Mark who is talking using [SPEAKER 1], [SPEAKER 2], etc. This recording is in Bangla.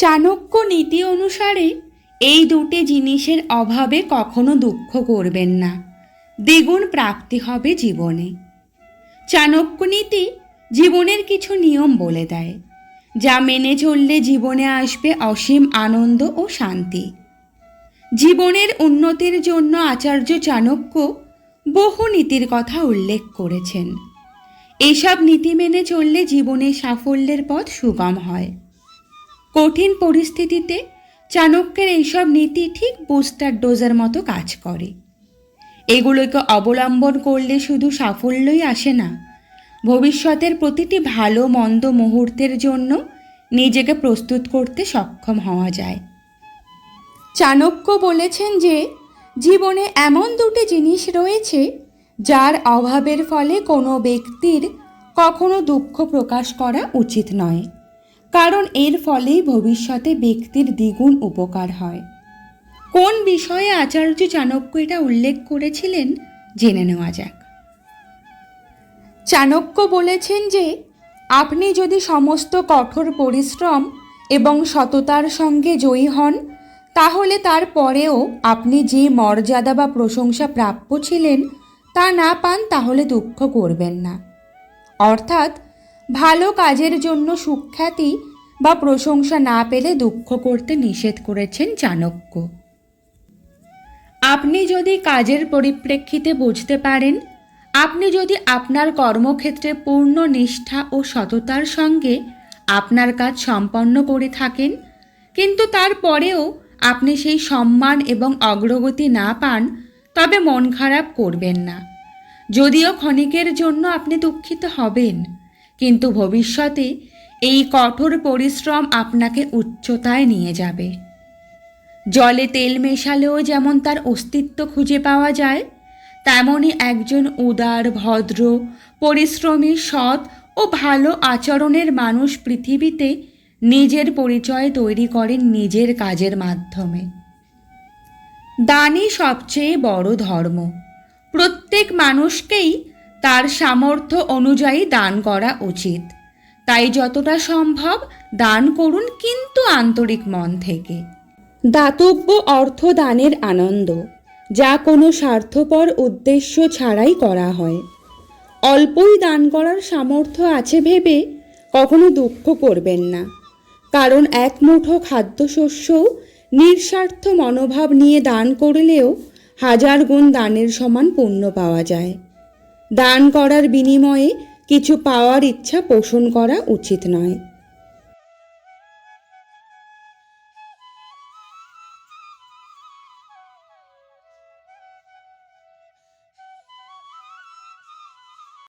[SPEAKER 1] চাণক্য নীতি অনুসারে এই দুটি জিনিসের অভাবে কখনো দুঃখ করবেন না। দ্বিগুণ প্রাপ্তি হবে জীবনে। চাণক্য নীতি জীবনের কিছু নিয়ম বলে দেয়, যা মেনে চললে জীবনে আসবে অসীম আনন্দ ও শান্তি। জীবনের উন্নতির জন্য আচার্য চাণক্য বহু নীতির কথা উল্লেখ করেছেন। এসব নীতি মেনে চললে জীবনে সাফল্যের পথ সুগম হয়। কঠিন পরিস্থিতিতে চাণক্যের এইসব নীতি ঠিক বুস্টার ডোজের মতো কাজ করে। এগুলোকে অবলম্বন করলে শুধু সাফল্যই আসে না, ভবিষ্যতের প্রতিটি ভালো মন্দ মুহূর্তের জন্য নিজেকে প্রস্তুত করতে সক্ষম হওয়া যায়। চাণক্য বলেছেন যে, জীবনে এমন দুটি জিনিস রয়েছে যার অভাবের ফলে কোনো ব্যক্তির কখনো দুঃখ প্রকাশ করা উচিত নয়। কারণ এর ফলেই ভবিষ্যতে ব্যক্তির দ্বিগুণ উপকার হয়। কোন বিষয়ে আচার্য চাণক্য এটা উল্লেখ করেছিলেন, জেনে নেওয়া যাক। চাণক্য বলেছেন যে, আপনি যদি সমস্ত কঠোর পরিশ্রম এবং সততার সঙ্গে জয়ী হন, তাহলে তারপরেও আপনি যে মর্যাদা বা প্রশংসা প্রাপ্য ছিলেন, তা না পান তাহলে দুঃখ করবেন না। অর্থাৎ ভালো কাজের জন্য সুখ্যাতি বা প্রশংসা না পেলে দুঃখ করতে নিষেধ করেছেন চাণক্য। আপনি যদি কাজের পরিপ্রেক্ষিতে বুঝতে পারেন, আপনি যদি আপনার কর্মক্ষেত্রে পূর্ণ নিষ্ঠা ও সততার সঙ্গে আপনার কাজ সম্পন্ন করে থাকেন, কিন্তু তারপরেও আপনি সেই সম্মান এবং অগ্রগতি না পান, তবে মন খারাপ করবেন না। যদিও ক্ষণিকের জন্য আপনি দুঃখিত হবেন। কিন্তু ভবিষ্যতে এই কঠোর পরিশ্রম আপনাকে উচ্চতায় নিয়ে যাবে। জলে তেল মেশালেও যেমন তার অস্তিত্ব খুঁজে পাওয়া যায় তেমনই একজন উদার, ভদ্র, পরিশ্রমী, সৎ ও ভালো আচরণের মানুষ পৃথিবীতে নিজের পরিচয় তৈরি করেন নিজের কাজের মাধ্যমে। দানই সবচেয়ে বড় ধর্ম। প্রত্যেক মানুষকেই তার সামর্থ্য অনুযায়ী দান করা উচিত। তাই যতটা সম্ভব দান করুন কিন্তু আন্তরিক মন থেকে। দাতব্য অর্থ দানের আনন্দ, যা কোনো স্বার্থপর উদ্দেশ্য ছাড়াই করা হয়। অল্পই দান করার সামর্থ্য আছে ভেবে কখনো দুঃখ করবেন না। কারণ এক মুঠো খাদ্যশস্যও নিঃস্বার্থ মনোভাব নিয়ে দান করলেও হাজার গুণ দানের সমান পুণ্য পাওয়া যায়। দান করার বিনিময়ে কিছু পাওয়ার ইচ্ছা পোষণ করা উচিত নয়।